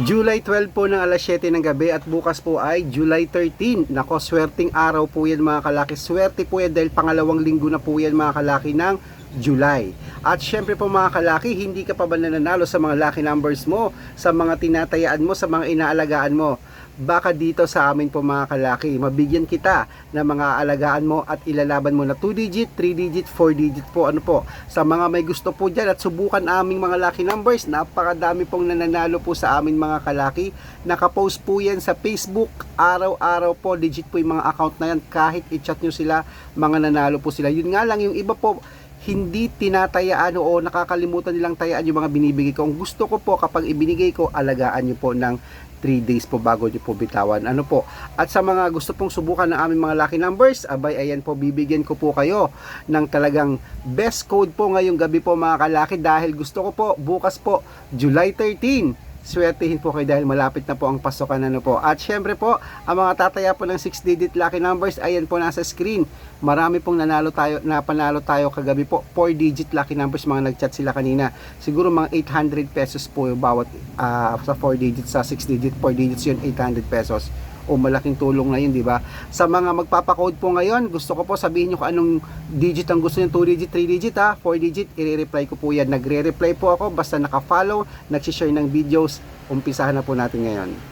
July 12 po ng alas 7 ng gabi at bukas po ay July 13. Nako, swerting araw po yan mga kalaki. Swerte po yan dahil pangalawang linggo na po yan mga kalaki ng July. At syempre po mga kalaki, hindi ka pa ba nananalo sa mga lucky numbers mo, sa mga tinatayaan mo, sa mga inaalagaan mo? Baka dito sa amin po mga kalaki, mabigyan kita ng mga alagaan mo at ilalaban mo na 2 digit, 3 digit, 4 digit po. Ano po? Sa mga may gusto po dyan at subukan aming mga lucky numbers, napakadami pong nananalo po sa amin mga kalaki. Nakapost po yan sa Facebook, araw-araw po, digit po yung mga account na yan. Kahit i-chat nyo sila, mga nanalo po sila. Yun nga lang, yung iba po, hindi tinatayaan o nakakalimutan nilang tayaan yung mga binibigay ko. Ang gusto ko po kapag ibinigay ko, alagaan nyo po ng 3 days po bago nyo po bitawan. Ano po? At sa mga gusto pong subukan ng aming mga lucky numbers, abay ayan po, bibigyan ko po kayo ng talagang best code po ngayong gabi po mga kalaki dahil gusto ko po bukas po, July 13, swertihin po kayo dahil malapit na po ang pasokan ano po. At syempre po, ang mga tataya po ng 6 digit lucky numbers, ayan po nasa screen. Marami pong nanalo tayo, napanalo tayo kagabi po. 4 digit lucky numbers, mga nagchat sila kanina. Siguro mga 800 pesos po yung bawat ah, sa 4 digits, sa 6 digit, 4 digits yun, 800 pesos o malaking tulong na yun, di ba? Sa mga magpapakode po ngayon, gusto ko po sabihin nyo kung anong digit ang gusto nyo, 2 digit, 3 digit ha, 4 digit, i-reply ko po yan. Nagre-reply po ako, basta naka-follow, nagsishare ng videos, umpisahan na po natin ngayon.